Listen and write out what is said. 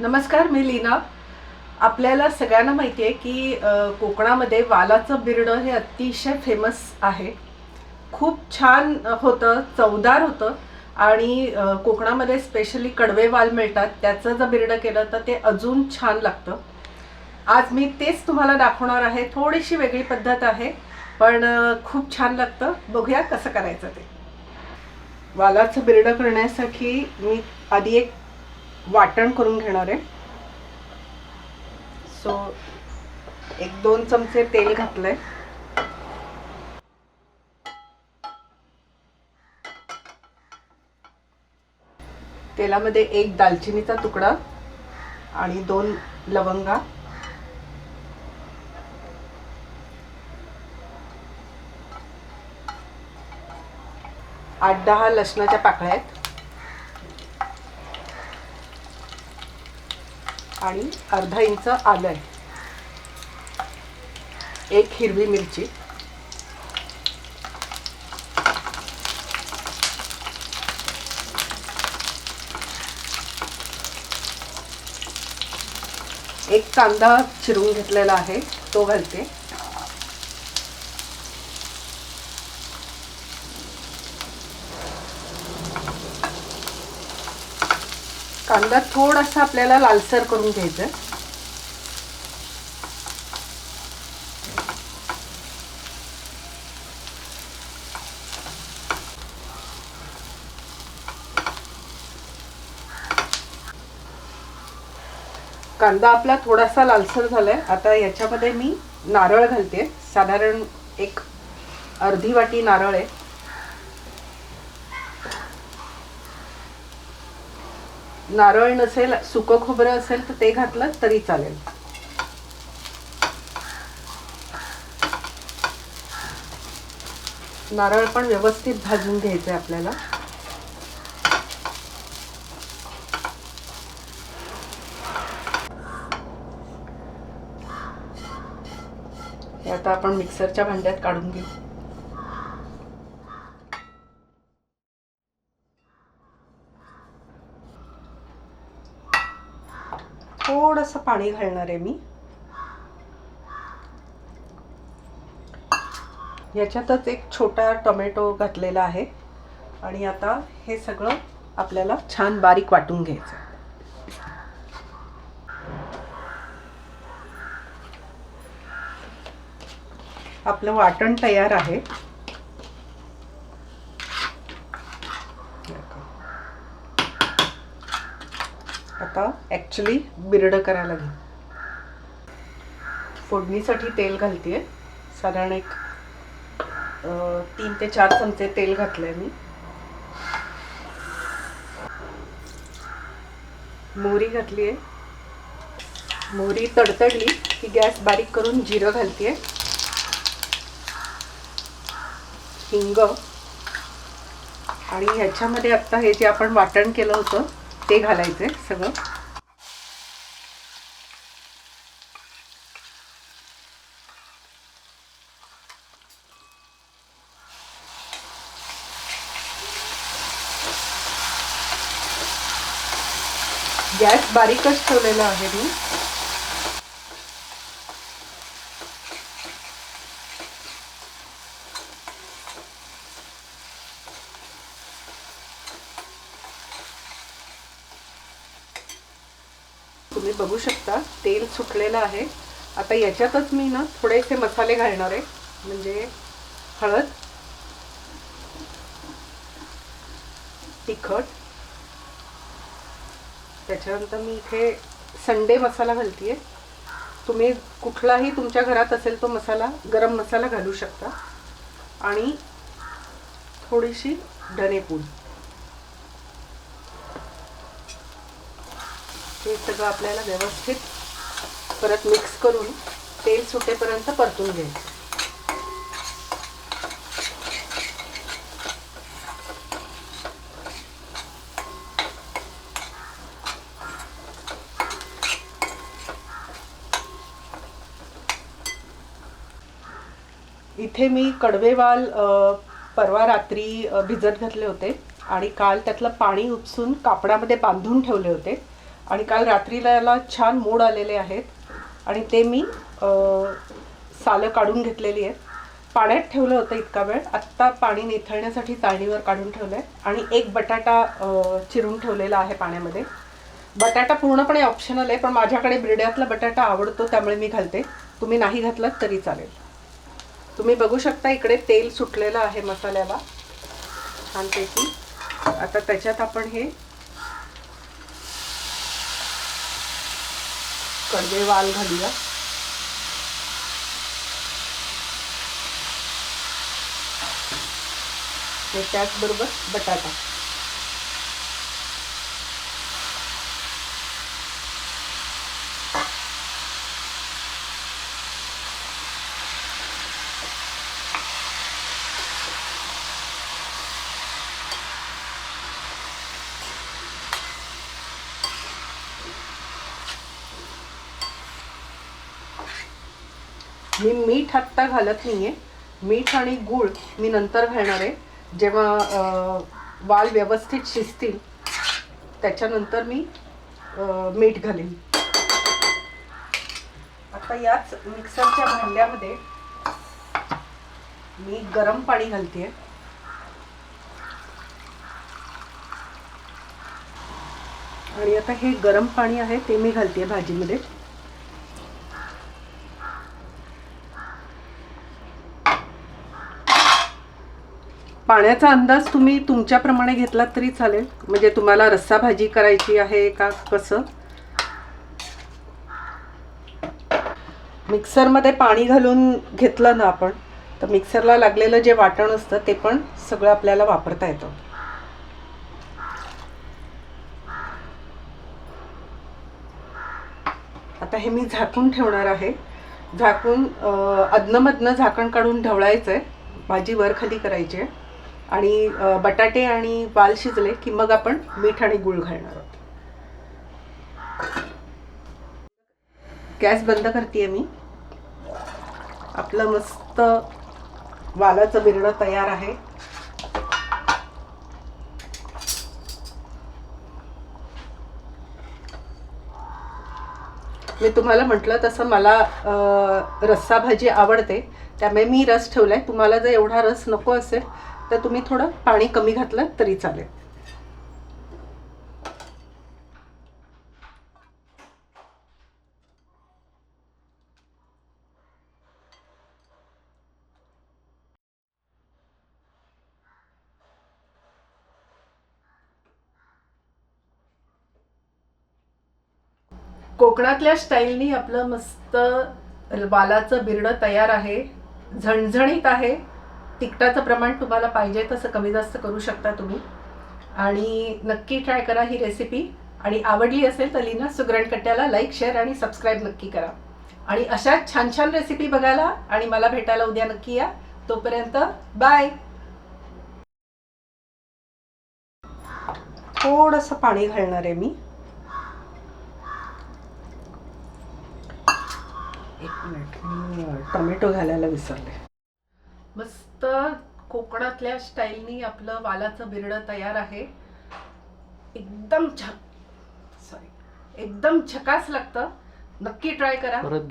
नमस्कार मी लीना. आपल्याला सगळ्यांना माहिती आहे की कोकणामध्ये वालाचं बिरडं हे अतिशय फेमस आहे. खूप छान होतं चवदार होतं आणि कोकणामध्ये स्पेशली कडवे वाल मिळतात. त्याचं जर बिरडं केलं तर ते अजून छान लागतं. आज मी तेच तुम्हाला दाखवणार आहे. थोडीशी वेगळी पद्धत आहे पण खूप छान लागतं. बघूया कसं करायचं ते. वालाचं बिरडं करण्यासाठी मी आधी एक वाटण करून घेणार आहे. सो एक दोन चमचे तेल घातलंय. तेलामध्ये एक दालचिनीचा तुकडा आणि दोन लवंगा. आठ दहा लसणाच्या पाकळ्या आहेत. आणि अर्धा इंच आलं. एक हिरवी मिरची. एक कांदा चिरून घेतलेला आहे तो घालते. कांदा थोडासा आपल्याला लालसर करून घ्यायचा. आहे. कांदा आपला थोडासा लालसर झालाय. आता याच्यामध्ये मी नारळ घालते. साधारण एक अर्धी वाटी नारळ आहे. नारळ नसेल सुकं खोबरं असेल तर ते घातलं तरी चालेल. नारळ पण व्यवस्थित भाजून घ्यायचं आहे आपल्याला. हे आता आपण मिक्सरच्या भांड्यात काढून घेऊ. थोडंसं पाणी घालणार आहे मी. याच्यातच एक छोटा टोमॅटो घातलेला आहे. आणि आता हे सगळं आपल्याला छान बारीक वाटून घ्यायचं. आपलं वाटण तयार आहे. आता ॲक्च्युली बिरडं करायला घेऊ फोडणीसाठी तेल घालते साधारण एक तीन ते चार चमचे तेल घातलंय मी. मोहरी घातली आहे मोहरी तडतडली की गॅस बारीक करून जिरं घालते हिंग. आणि ह्याच्यामध्ये आत्ता हे जे आपण वाटण केलं होतं ते घालायचं सगळं. गॅस बारीकच ठेवलेला आहे मी. तुम्ही बघू शकता तेल सुटलेलं आहे. आता याच्यातच मी ना थोडेसे मसाले घालणार आहे. म्हणजे हळद तिखट. त्याच्यानंतर मी इथे संडे मसाला घालते तुम्ही कुठलाही तुमच्या घरात असेल तो मसाला गरम मसाला घालू शकता. आणि थोडीशी धनेपूड. हे सगळं आपल्याला व्यवस्थित परत मिक्स करून तेल सुटेपर्यंत परतून घ्यायचं. इथे मी कडवेवाल परवा रात्री भिजत घातले होते आणि काल त्यातलं पाणी उपसून कापडामध्ये बांधून ठेवले होते. आणि काल रात्रीला याला छान मोड आलेले आहेत. आणि ते मी सालं काढून घेतलेली आहेत. पाण्यात ठेवलं होतं इतका वेळ. आत्ता पाणी निथळण्यासाठी चाळणीवर काढून ठेवलं आहे आणि एक बटाटा चिरून ठेवलेला आहे पाण्यामध्ये. बटाटा पूर्णपणे ऑप्शनल आहे पण माझ्याकडे बिरड्यातला बटाटा आवडतो त्यामुळे मी घालते. तुम्ही नाही घातलात तरी चालेल. तुम्ही बघू शकता इकडे तेल सुटलेलं आहे मसाल्याला. छानपैकी आता त्याच्यात आपण हे कडवे वाल घालूया त्याचबरोबर बटाटा। मी मीठ आत्ता घालत नाही आहे मीठ आणि गूळ मी नंतर घालणार आहे. जेव्हा वाल व्यवस्थित शिजतील त्याच्यानंतर मी मीठ घालेन. आता याच मिक्सरच्या भांड्यामध्ये मी गरम पाणी घालते आणि आता हे गरम पाणी आहे ते मी घालते भाजीमध्ये. पाण्याचा अंदाज तुम्ही तुमच्याप्रमाणे घेतलात तरी चालेल. म्हणजे तुम्हाला रस्सा भाजी करायची आहे का कसं? मिक्सरमध्ये पाणी घालून घेतलं ना आपण तर मिक्सरला लागलेलं जे वाटण असतं ते पण सगळं आपल्याला वापरता येतं. आता हे मी झाकून ठेवणार आहे. झाकून अं, झाकण काढून ढवळायचं आहे भाजी वर खाली करायची आहे. आणि बटाटे आणि वाल शिजले की मग आपण मीठ आणि गूळ घालणार आहोत. गॅस बंद करते मी. आपलं मस्त वालाचं बिरणं तयार आहे. मी तुम्हाला म्हटलं तसं मला रस्सा भाजी आवडते. त्यामुळे मी रस ठेवलाय. तुम्हाला जर एवढा रस नको असेल तर तुम्ही थोडं पाणी कमी घातलं तरी चालेल. कोकणातल्या स्टाईलनी आपलं मस्त वालाचं बिरडं तयार आहे झणझणीत आहे. तिखटाचं प्रमाण तुम्हाला पाहिजे तसं कमी जास्त करू शकता तुम्ही. आणि नक्की ट्राय करा ही रेसिपी आणि आवडली असेल तर लीना सुगरणकट्ट्याला लाईक शेअर आणि सबस्क्राईब नक्की करा. आणि अशाच छान छान रेसिपी बघायला आणि मला भेटायला उद्या नक्की या. तोपर्यंत बाय थोडंसं पाणी घालणार आहे मी. एक मिनिट. मी टोमॅटो घालायला विसरले. मस्त कोकणातल्या स्टाईलनी आपलं वालाचं बिरडं तयार आहे. एकदम छक सॉरी एकदम छकास लागतं. नक्की ट्राय करा. परत